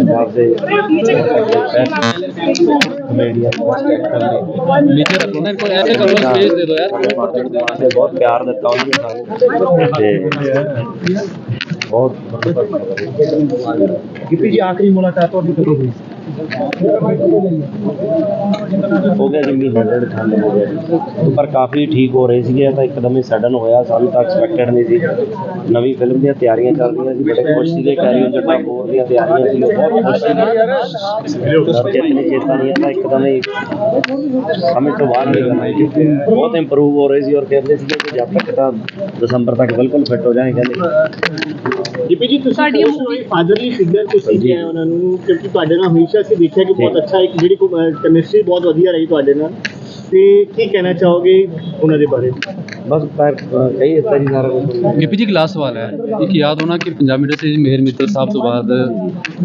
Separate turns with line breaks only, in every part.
ਪੰਜਾਬ ਦੇ comedian
major ਉਹਨਾਂ ਕੋਲ ਐਸੇ ਕਰੋ ਸਪੇਸ ਦੇ ਦਿਓ
ਯਾਰ ਬਹੁਤ ਪਿਆਰ ਦਿੱਤਾ ਉਹਨਾਂ ਨੇ ਸਾਨੂੰ। ਬਹੁਤ
ਗਿੱਪੀ ਜੀ, ਆਖਰੀ ਮੁਲਾਕਾਤ ਤੁਹਾਡੀ ਕਦੋਂ ਹੋਈ?
ਹੋ ਗਿਆ ਜੀ ਮਹੀਨਾ ਡੇਢ ਠੰਡ ਹੋ ਗਿਆ ਜੀ। ਪਰ ਕਾਫੀ ਠੀਕ ਹੋ ਰਹੇ ਸੀਗੇ ਤਾਂ ਇੱਕਦਮ ਹੀ ਸਡਨ ਹੋਇਆ ਸਾਨੂੰ ਤਾਂ ਐਕਸਪੈਕਟਡ ਨਹੀਂ ਸੀ ਨਵੀਂ ਫਿਲਮ ਦੀਆਂ ਤਿਆਰੀਆਂ ਚੱਲ ਰਹੀਆਂ ਸੀ ਬੜੇ ਖੁਸ਼ ਸੀਗੇ ਕੈਰੀਓ ਜੱਟਾ ਫੋਰ ਦੀਆਂ ਤਿਆਰੀਆਂ ਸੀ ਬਹੁਤ ਖੁਸ਼ ਸੀਗੇ ਜਿੱਤਨੀ ਚੇਤਾ ਨਹੀਂ ਤਾਂ ਇੱਕਦਮ ਹੀ ਸਮਝ ਤੋਂ ਬਾਹਰ ਨਿਕਲ ਗਈ ਬਹੁਤ ਇੰਪਰੂਵ ਹੋ ਰਹੇ ਸੀ ਔਰ ਕਹਿੰਦੇ ਸੀਗੇ ਕਿ ਜਦ ਤੱਕ ਤਾਂ ਦਸੰਬਰ ਤੱਕ ਬਿਲਕੁਲ ਫਿੱਟ ਹੋ ਜਾਏ ਕਹਿੰਦੇ
ਗਿੱਪੀ ਜੀ ਤੁਸੀਂ ਕੋਈ ਫਾਦਰਲੀ ਫਿਗਰ ਤੁਸੀਂ। ਕਿਹਾ ਉਹਨਾਂ ਨੂੰ ਕਿਉਂਕਿ ਤੁਹਾਡੇ ਨਾਲ ਹਮੇਸ਼ਾ ਅਸੀਂ ਦੇਖਿਆ ਕਿ ਬਹੁਤ। ਅੱਛਾ ਇੱਕ ਜਿਹੜੀ ਕੈਮਿਸਟਰੀ ਬਹੁਤ ਵਧੀਆ ਰਹੀ ਤੁਹਾਡੇ ਨਾਲ। ਤੇ ਕੀ ਕਹਿਣਾ ਚਾਹੋਗੇ ਉਹਨਾਂ ਦੇ ਬਾਰੇ?
ਬਸ ਪਰ ਕਈ ਇਸ ਤਰ੍ਹਾਂ ਸਾਰਾ ਕੁਝ।
ਗਿੱਪੀ ਜੀ ਇੱਕ ਲਾਸਟ ਸਵਾਲ ਹੈ। ਇੱਕ ਯਾਦ ਹੋਣਾ ਕਿ ਪੰਜਾਬ ਇੰਡਸਟਰੀ 'ਚ ਮੇਹਰ ਮਿੱਤਲ ਸਾਹਿਬ ਤੋਂ ਬਾਅਦ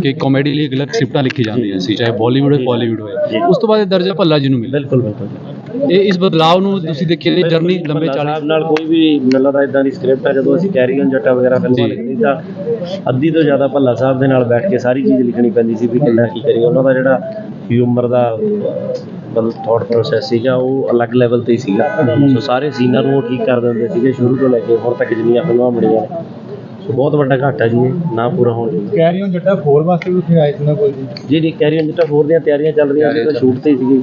ਕਿ ਕਾਮੇਡੀ ਲਈ ਅਲੱਗ ਸਕ੍ਰਿਪਟਾਂ ਲਿਖੀ ਜਾਂਦੀਆਂ ਸੀ ਚਾਹੇ ਬਾਲੀਵੁੱਡ ਹੋਵੇ ਬਾਲੀਵੁੱਡ
ਜੀ।
ਹੋਵੇ ਉਸ ਤੋਂ ਬਾਅਦ ਇਹ ਦਰਜਾ ਭੱਲਾ ਜੀ ਨੂੰ ਮਿਲਿਆ।
ਬਿਲਕੁਲ ਬਿਲਕੁਲ।
ਇਹ ਇਸ ਬਦਲਾਅ ਨੂੰ ਤੁਸੀਂ ਦੇਖਿਆ ਇਹ ਜਰਨੀ ਲੰਬੇ
ਭੱਲਾ
40
ਸਾਹਿਬ ਨਾਲ ਕੋਈ ਵੀ ਮਿਲਦਾ ਦਾ ਇਦਾਂ ਦੀ ਸਕ੍ਰਿਪਟ ਹੈ ਜਦੋਂ ਅਸੀਂ ਕੈਰੀ ਔਨ ਜੱਟਾ ਵਗੈਰਾ ਫਿਲਮਾਂ
ਜੀ।
ਲਿਖਦੀ ਤਾਂ ਅੱਧੀ ਤੋਂ ਜ਼ਿਆਦਾ ਭੱਲਾ ਸਾਹਿਬ ਦੇ ਨਾਲ ਬੈਠ ਕੇ ਸਾਰੀ ਚੀਜ਼ ਲਿਖਣੀ ਪੈਂਦੀ ਸੀ ਵੀ ਕਿੰਨਾ ਕੀ ਕਰੀਏ। ਉਹਨਾਂ ਦਾ ਜਿਹੜਾ ਹਿਊਮਰ ਦਾ ਮਤਲਬ ਥਾਟ ਪ੍ਰੋਸੈਸ ਸੀਗਾ, ਉਹ ਅਲੱਗ ਲੈਵਲ ਤੇ ਹੀ ਸੀਗਾ। ਸੋ ਸਾਰੇ ਸੀਨਾਂ ਨੂੰ ਉਹ ਠੀਕ ਕਰ ਦਿੰਦੇ ਸੀਗੇ, ਸ਼ੁਰੂ ਤੋਂ ਲੈ ਕੇ ਹੁਣ ਤੱਕ ਜਿੰਨੀਆਂ ਫਿਲਮਾਂ ਬਣੀਆਂ ਨੇ। ਬਹੁਤ ਵੱਡਾ ਘਾਟਾ ਜੀ ਇਹ, ਨਾ ਪੂਰਾ ਹੋਣ
ਜੀ ਕੈਰੀ ਔਨ ਜੱਟਾ 4 ਵਾਸਤੇ ਵੀ ਤੁਸੀਂ ਆਏ ਸੀ ਨਾ ਕੋਲ ਜੀ
ਜੀ ਜੀ ਕੈਰੀ ਔਨ ਜੱਟਾ 4 ਦੀਆਂ ਤਿਆਰੀਆਂ ਚੱਲ ਰਹੀਆਂ ਸੀ ਤਾਂ ਸ਼ੂਟ ਤੇ ਸੀਗੀ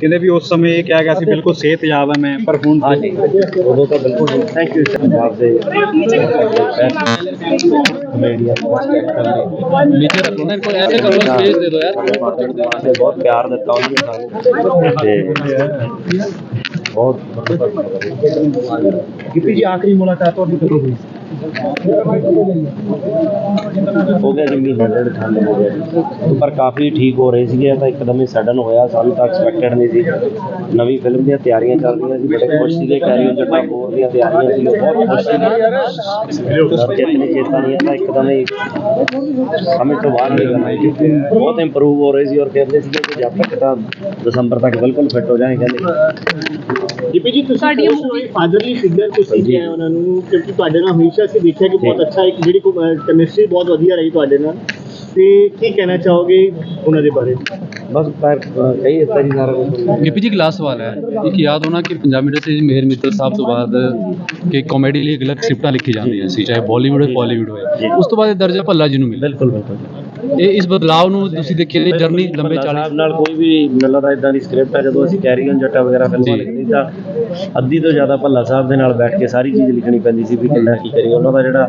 ਕਹਿੰਦੇ ਵੀ ਉਸ ਸਮੇਂ ਇਹ ਕਿਹਾ ਗਿਆ ਸੀ ਬਿਲਕੁਲ ਸਿਹਤਯਾਬ ਹੈ ਮੈਂ ਪਰ ਹੁਣ
ਹਾਂਜੀ ਉਦੋਂ ਤਾਂ ਬਿਲਕੁਲ ਥੈਂਕ ਯੂ ਪੰਜਾਬ ਦੇ ਕਮੇਡੀਅਨ ਨੇ ਬਹੁਤ ਪਿਆਰ ਦਿੱਤਾ ਉਹਨੇ ਸਾਨੂੰ ਤੇ ਬਹੁਤ
ਕਿਪੀ ਜੀ ਆਖਰੀ ਮੁਲਾਕਾਤ ਤੁਹਾਡੀ ਕਦੋਂ ਹੋਈ Obrigado.
ਹੋ ਗਿਆ ਜੀ ਮਹੀਨਾ ਡੇਢ ਠੰਡ ਹੋ ਗਿਆ ਜੀ। ਪਰ ਕਾਫੀ ਠੀਕ ਹੋ ਰਹੇ ਸੀਗੇ ਤਾਂ ਇੱਕਦਮ ਹੀ ਸਡਨ ਹੋਇਆ ਸਾਨੂੰ ਤਾਂ ਐਕਸਪੈਕਟਡ ਨਹੀਂ ਸੀ ਨਵੀਂ ਫਿਲਮ ਦੀਆਂ ਤਿਆਰੀਆਂ ਚੱਲ ਰਹੀਆਂ ਸੀ ਬੜੇ ਖੁਸ਼ ਸੀਗੇ ਕੈਰੀਓ ਜੱਟਾ ਫੋਰ ਦੀਆਂ ਤਿਆਰੀਆਂ ਸੀ ਬਹੁਤ ਖੁਸ਼ ਸੀਗੇ ਜਿੱਤਨੀ ਚੇਤਾ ਨਹੀਂ ਇਹ ਤਾਂ ਇੱਕਦਮ ਹੀ ਸਮਝ ਤੋਂ ਬਾਹਰ ਨਿਕਲ ਗਈ ਬਹੁਤ ਇੰਪਰੂਵ ਹੋ ਰਹੇ ਸੀ ਔਰ ਕਹਿੰਦੇ ਸੀਗੇ ਕਿ ਜਦ ਤੱਕ ਤਾਂ ਦਸੰਬਰ ਤੱਕ ਬਿਲਕੁਲ ਫਿੱਟ ਹੋ ਜਾਏ ਕਹਿੰਦੇ
ਗਿੱਪੀ ਜੀ ਤੁਸੀਂ ਕੋਈ ਫਾਦਰਲੀ ਫਿਗਰ ਤੁਸੀਂ। ਕਿਹਾ ਉਹਨਾਂ ਨੂੰ ਕਿਉਂਕਿ ਤੁਹਾਡੇ ਨਾਲ ਹਮੇਸ਼ਾ ਅਸੀਂ ਦੇਖਿਆ ਕਿ ਬਹੁਤ। ਅੱਛਾ ਇੱਕ ਜਿਹੜੀ ਕੈਮਿਸਟਰੀ ਬਹੁਤ ਵਧੀਆ ਰਹੀ ਤੁਹਾਡੇ ਨਾਲ? ਤੇ ਕੀ ਕਹਿਣਾ ਚਾਹੋਗੇ ਉਹਨਾਂ ਦੇ ਬਾਰੇ?
ਬਸ ਪਰ ਕਈ ਇਸ ਤਰ੍ਹਾਂ ਸਾਰਾ ਕੁਝ
ਗਿੱਪੀ ਜੀ ਇੱਕ ਲਾਸਟ ਸਵਾਲ ਹੈ। ਇੱਕ ਯਾਦ ਹੋਣਾ ਕਿ ਪੰਜਾਬ ਇੰਡਸਟਰੀ 'ਚ ਮੇਹਰ ਮਿੱਤਲ ਸਾਹਿਬ ਤੋਂ ਬਾਅਦ ਕਿ ਕਾਮੇਡੀ ਲਈ ਅਲੱਗ ਸਕ੍ਰਿਪਟਾਂ ਲਿਖੀ ਜਾਂਦੀਆਂ ਸੀ ਚਾਹੇ ਬਾਲੀਵੁੱਡ ਹੋਵੇ ਬਾਲੀਵੁੱਡ
ਜੀ।
ਹੋਵੇ ਉਸ ਤੋਂ ਬਾਅਦ ਇਹ ਦਰਜਾ ਭੱਲਾ ਜੀ ਨੂੰ ਮਿਲਿਆ।
ਬਿਲਕੁਲ ਬਿਲਕੁਲ।
ਇਹ ਇਸ ਬਦਲਾਅ ਨੂੰ ਤੁਸੀਂ ਦੇਖਿਆ ਇਹ ਜਰਨੀ ਲੰਬੇ
ਭੱਲਾ
40
ਸਾਹਿਬ ਨਾਲ ਕੋਈ ਵੀ ਮਿਲਦਾ ਦਾ ਇਦਾਂ ਦੀ ਸਕ੍ਰਿਪਟ ਹੈ ਜਦੋਂ ਅਸੀਂ ਕੈਰੀ ਔਨ ਜੱਟਾ ਵਗੈਰਾ ਫਿਲਮਾਂ
ਜੀ।
ਲਿਖਦੀ ਤਾਂ ਅੱਧੀ ਤੋਂ ਜ਼ਿਆਦਾ ਭੱਲਾ ਸਾਹਿਬ ਦੇ ਨਾਲ ਬੈਠ ਕੇ ਸਾਰੀ ਚੀਜ਼ ਲਿਖਣੀ ਪੈਂਦੀ ਸੀ ਵੀ ਕਿੰਨਾ ਕੀ ਕਰੀਏ। ਉਹਨਾਂ ਦਾ ਜਿਹੜਾ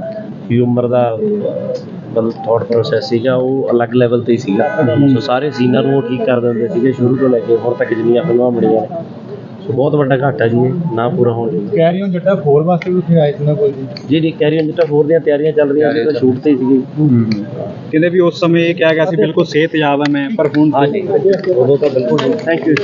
ਹਿਊਮਰ ਦਾ ਮਤਲਬ ਥਾਟ ਪ੍ਰੋਸੈਸ ਸੀਗਾ ਉਹ ਅਲੱਗ ਲੈਵਲ ਤੇ ਹੀ ਸੀਗਾ। ਸੋ ਸਾਰੇ ਸੀਨਾਂ ਨੂੰ ਉਹ ਠੀਕ ਕਰ ਦਿੰਦੇ ਸੀਗੇ ਸ਼ੁਰੂ ਤੋਂ ਲੈ ਕੇ ਹੁਣ ਤੱਕ ਜਿੰਨੀਆਂ ਫਿਲਮਾਂ ਬਣੀਆਂ ਨੇ। ਸੋ ਬਹੁਤ ਵੱਡਾ ਘਾਟਾ ਜੀ ਇਹ ਨਾ ਪੂਰਾ ਹੋਣ
ਰਹੀ ਹਾਂ ਜੱਟਾ ਫੋਰ ਵਾਸਤੇ ਵੀ ਉੱਥੇ ਆਏ ਸੀ ਨਾ ਕੋਈ ਜੀ
ਜੀ ਜੀ ਕੈਰੀ ਔਨ ਜੱਟਾ ਫੋਰ ਦੀਆਂ ਤਿਆਰੀਆਂ ਚੱਲ ਰਹੀਆਂ ਸੀ ਤਾਂ ਸ਼ੂਟ ਤੇ ਹੀ ਸੀਗੀ।
ਕਹਿੰਦੇ ਵੀ ਉਸ ਸਮੇਂ ਇਹ ਕਿਹਾ ਗਿਆ ਸੀ ਬਿਲਕੁਲ ਸਿਹਤਯਾਬ ਹੈ ਮੈਂ ਪਰ ਹੁਣ
ਹਾਂਜੀ। ਉਦੋਂ ਤਾਂ ਬਿਲਕੁਲ ਥੈਂਕ ਯੂ